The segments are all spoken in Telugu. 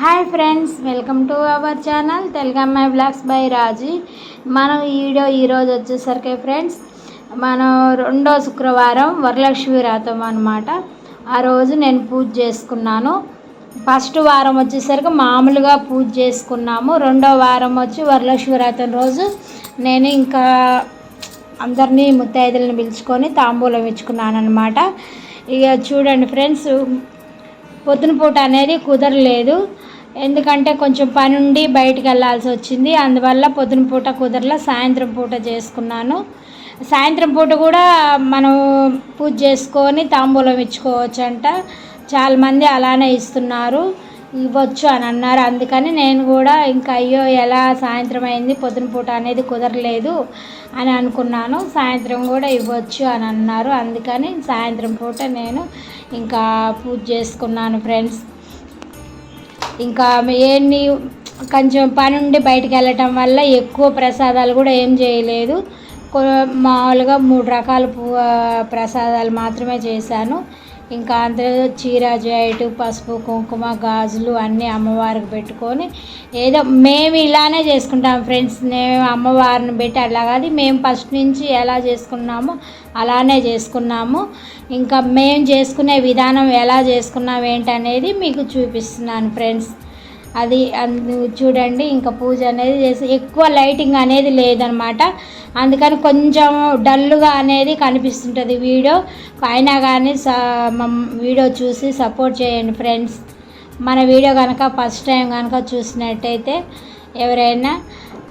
Hi friends welcome to our channel Telugu అమ్మాయి బ్లాగ్స్ బై రాజీ మనం ఈ వీడియో ఈరోజు వచ్చేసరికి ఫ్రెండ్స్ మనం రెండో శుక్రవారం వరలక్ష్మి వ్రతం అనమాట ఆ రోజు నేను పూజ చేసుకున్నాను. ఫస్ట్ వారం వచ్చేసరికి మామూలుగా పూజ చేసుకున్నాము. రెండో వారం వచ్చి వరలక్ష్మి వ్రతం రోజు నేను ఇంకా అందరినీ ముత్తైదులను పిలుచుకొని తాంబూలం ఇచ్చుకున్నాను అనమాట ఇక చూడండి ఫ్రెండ్స్ పొద్దున పూట అనేది కుదరలేదు. ఎందుకంటే కొంచెం పని ఉండి బయటికి వెళ్ళాల్సి వచ్చింది. అందువల్ల పొద్దున పూట కుదరల సాయంత్రం పూట చేసుకున్నాను. సాయంత్రం పూట కూడా మనం పూజ చేసుకొని తాంబూలం ఇచ్చుకోవచ్చు అంట చాలామంది అలానే ఇస్తున్నారు. ఇవ్వచ్చు అని అన్నారు. అందుకని నేను కూడా ఇంకా అయ్యో ఎలా సాయంత్రం అయింది పొద్దున పూట అనేది కుదరలేదు అని అనుకున్నాను. సాయంత్రం కూడా ఇవ్వచ్చు అని అన్నారు. అందుకని సాయంత్రం పూట నేను ఇంకా పూజ చేసుకున్నాను ఫ్రెండ్స్. ఇంకా ఏంటి కొంచెం పని ఉండి బయటికి వెళ్ళటం వల్ల ఎక్కువ ప్రసాదాలు కూడా ఏం చేయలేదు. మామూలుగా మూడు రకాల ప్రసాదాలు మాత్రమే చేశాను. ఇంకా అందరూ చీర జాయిట్ పసుపు కుంకుమ గాజులు అన్నీ అమ్మవారికి పెట్టుకొని ఏదో మేము ఇలానే చేసుకుంటాం ఫ్రెండ్స్. మేము అమ్మవారిని పెట్టి అలా కాదు మేము ఫస్ట్ నుంచి ఎలా చేసుకున్నామో అలానే చేసుకున్నాము. ఇంకా మేము చేసుకునే విధానం ఎలా చేసుకున్నాం ఏంటనేది మీకు చూపిస్తున్నాను ఫ్రెండ్స్. అది చూడండి ఇంకా పూజ అనేది చేసి ఎక్కువ లైటింగ్ అనేది లేదనమాట. అందుకని కొంచెం డల్గా అనేది కనిపిస్తుంటుంది వీడియో. అయినా కానీ స వీడియో చూసి సపోర్ట్ చేయండి ఫ్రెండ్స్. మన వీడియో కనుక ఫస్ట్ టైం కనుక చూసినట్టయితే ఎవరైనా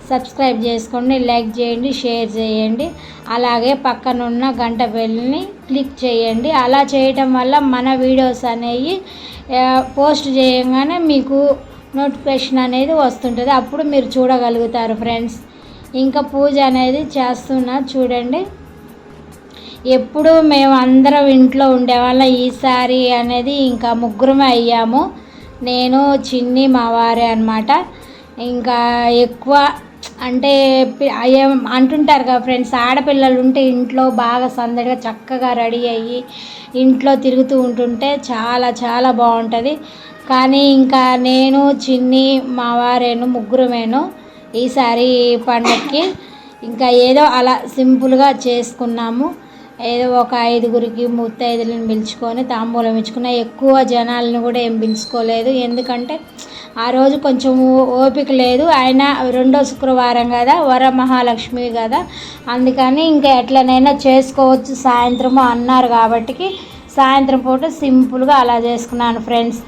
సబ్స్క్రైబ్ చేసుకోండి లైక్ చేయండి షేర్ చేయండి. అలాగే పక్కనున్న గంట బెల్ని క్లిక్ చేయండి. అలా చేయటం వల్ల మన వీడియోస్ అనేవి పోస్ట్ చేయగానే మీకు నోటిఫికేషన్ అనేది వస్తుంటుంది. అప్పుడు మీరు చూడగలుగుతారు ఫ్రెండ్స్. ఇంకా పూజ అనేది చేస్తున్నా చూడండి. ఎప్పుడు మేము అందరం ఇంట్లో ఉండేవాళ్ళ. ఈసారి అనేది ఇంకా ముగ్గురమే అయ్యాము. నేను చిన్ని మా వారే అనమాట ఇంకా ఎక్కువ అంటే అంటుంటారు కదా ఫ్రెండ్స్ ఆడపిల్లలు ఉంటే ఇంట్లో బాగా సందడిగా చక్కగా రెడీ అయ్యి ఇంట్లో తిరుగుతూ ఉంటుంటే చాలా చాలా బాగుంటుంది. కానీ ఇంకా నేను చిన్ని మా వారేను ముగ్గురమేను ఈసారి పండక్కి. ఇంకా ఏదో అలా సింపుల్గా చేసుకున్నాము. ఏదో ఒక ఐదుగురికి ముత్తైదులను పిలుచుకొని తాంబూలం ఇచ్చుకున్న. ఎక్కువ జనాలను కూడా ఏం పిలుచుకోలేదు. ఎందుకంటే ఆ రోజు కొంచెం ఓపిక లేదు. ఆయన రెండో శుక్రవారం కదా వర మహాలక్ష్మి కదా. అందుకని ఇంకా ఎట్లనైనా చేసుకోవచ్చు. సాయంత్రము అన్నారు కాబట్టి సాయంత్రం పూట సింపుల్గా అలా చేసుకున్నాను ఫ్రెండ్స్.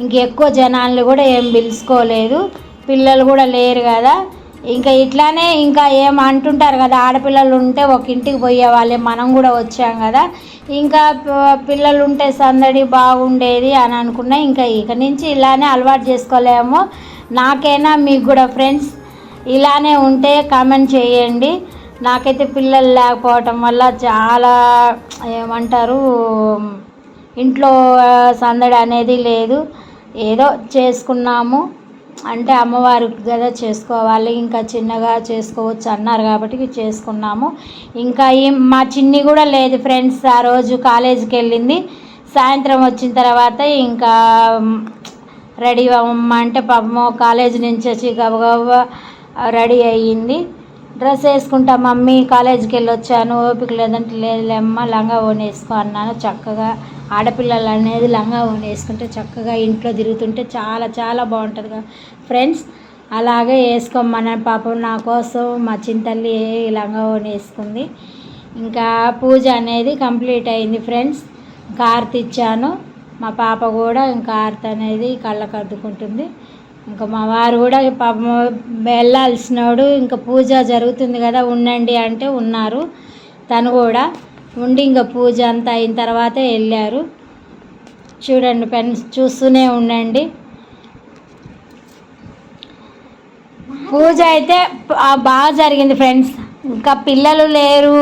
ఇంకెక్కువ జనాలను కూడా ఏం పిలుచుకోలేదు. పిల్లలు కూడా లేరు కదా. ఇంకా ఇట్లానే ఇంకా ఏం అంటుంటారు కదా ఆడపిల్లలు ఉంటే ఒక ఇంటికి పోయే వాళ్ళే మనం కూడా వచ్చాం కదా. ఇంకా పిల్లలు ఉంటే సందడి బాగుండేది అని అనుకున్నా. ఇంకా ఇక నుంచి ఇలానే అలవాటు చేసుకోలేము. నాకైనా మీకు కూడా ఫ్రెండ్స్ ఇలానే ఉంటే కామెంట్ చేయండి. నాకైతే పిల్లలు లేకపోవటం వల్ల చాలా ఏమంటారు ఇంట్లో సందడి అనేది లేదు. ఏదో చేసుకున్నాము. అంటే అమ్మవారికి కదా చేసుకోవాలి ఇంకా చిన్నగా చేసుకోవచ్చు అన్నారు కాబట్టి చేసుకున్నాము. ఇంకా ఈ మా చిన్ని కూడా లేదు ఫ్రెండ్స్ ఆ రోజు కాలేజీకి వెళ్ళింది. సాయంత్రం వచ్చిన తర్వాత ఇంకా రెడీ అమ్మ అంటే పాపము కాలేజీ నుంచి వచ్చి గబగబ రెడీ అయ్యింది. డ్రెస్ వేసుకుంటా మమ్మీ కాలేజీకి వెళ్ళి వచ్చాను ఓపిక లేదంటే లేదులేమ్మా లంగా ఓన్ వేసుకో అన్నాను చక్కగా. ఆడపిల్లలు అనేది లంగా ఓన్ వేసుకుంటే చక్కగా ఇంట్లో తిరుగుతుంటే చాలా చాలా బాగుంటుంది కదా ఫ్రెండ్స్ అలాగే వేసుకోమన్న పాపం నా కోసం మా చింతల్లి లంగా ఓన్ వేసుకుంది. ఇంకా పూజ అనేది కంప్లీట్ అయింది ఫ్రెండ్స్. కార్త్ ఇచ్చాను. మా పాప కూడా ఇంకా ఆర్తి అనేది కళ్ళకు అద్దుకుంటుంది. ఇంకా మా వారు కూడా పాపం వెళ్ళాల్సినోడు ఇంకా పూజ జరుగుతుంది కదా ఉండండి అంటే ఉన్నారు. తను కూడా ఉండి ఇంకా పూజ అంతా అయిన తర్వాతే వెళ్ళారు. చూడండి ఫ్రెండ్స్ చూస్తూనే ఉండండి. పూజ అయితే బాగా జరిగింది ఫ్రెండ్స్. ఇంకా పిల్లలు లేరు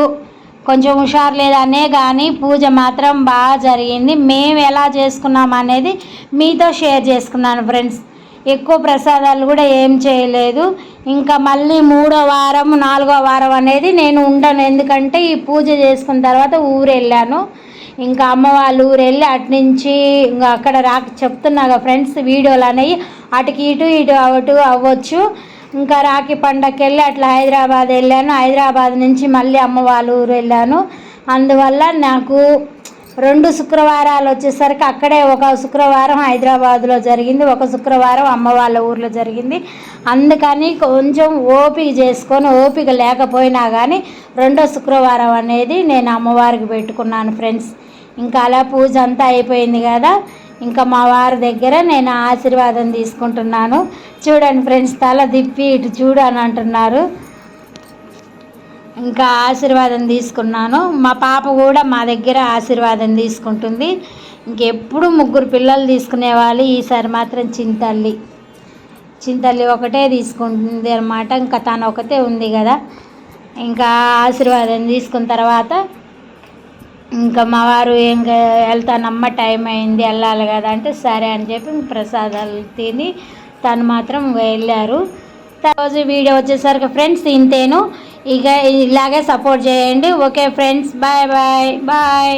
కొంచెం హుషారు లేదనే కానీ పూజ మాత్రం బాగా జరిగింది. మేము ఎలా చేసుకున్నాం అనేది మీతో షేర్ చేసుకున్నాను ఫ్రెండ్స్. ఎక్కువ ప్రసాదాలు కూడా ఏం చేయలేదు. ఇంకా మళ్ళీ మూడో వారం నాలుగో వారం అనేది నేను ఉండను. ఎందుకంటే ఈ పూజ చేసుకున్న తర్వాత ఊరు వెళ్ళాను ఇంకా అమ్మ వాళ్ళు ఊరు వెళ్ళి అటు నుంచి ఇంకా అక్కడ రాక చెప్తున్నా ఫ్రెండ్స్ వీడియోలు అనేవి అటుకి ఇటు ఇటు అటు అవ్వచ్చు. ఇంకా రాఖీ పండగకి వెళ్ళి అట్లా హైదరాబాద్ వెళ్ళాను. హైదరాబాద్ నుంచి మళ్ళీ అమ్మ వాళ్ళ ఊరు వెళ్ళాను అందువల్ల నాకు రెండు శుక్రవారాలు వచ్చేసరికి అక్కడే ఒక శుక్రవారం హైదరాబాద్లో జరిగింది ఒక శుక్రవారం అమ్మ వాళ్ళ ఊర్లో జరిగింది. అందుకని కొంచెం ఓపిక చేసుకొని ఓపిక లేకపోయినా కానీ రెండో శుక్రవారం అనేది నేను అమ్మవారికి పెట్టుకున్నాను ఫ్రెండ్స్. ఇంకా అలా పూజ అంతా అయిపోయింది కదా ఇంకా మా వారి దగ్గర నేను ఆశీర్వాదం తీసుకుంటున్నాను. చూడండి ఫ్రెండ్స్ తల దిప్పి ఇటు చూడు అని అంటున్నారు. ఇంకా ఆశీర్వాదం తీసుకున్నాను. మా పాప కూడా మా దగ్గర ఆశీర్వాదం తీసుకుంటుంది. ఇంకెప్పుడు ముగ్గురు పిల్లలు తీసుకునే వాళ్ళు ఈసారి మాత్రం చింతల్లి. చింతల్లి ఒకటే తీసుకుంటుంది అనమాట ఇంకా తను ఒకతే ఉంది కదా. ఇంకా ఆశీర్వాదం తీసుకున్న తర్వాత ఇంకా మా వారు ఇంకా వెళ్తానమ్మ టైం అయింది వెళ్ళాలి కదా అంటే సరే అని చెప్పి ప్రసాదాలు తిని తను మాత్రం వెళ్ళారు. రోజు వీడియో వచ్చేసరికి ఫ్రెండ్స్ ఇంతేను. ఇక ఇలాగే సపోర్ట్ చేయండి. Okay friends bye bye bye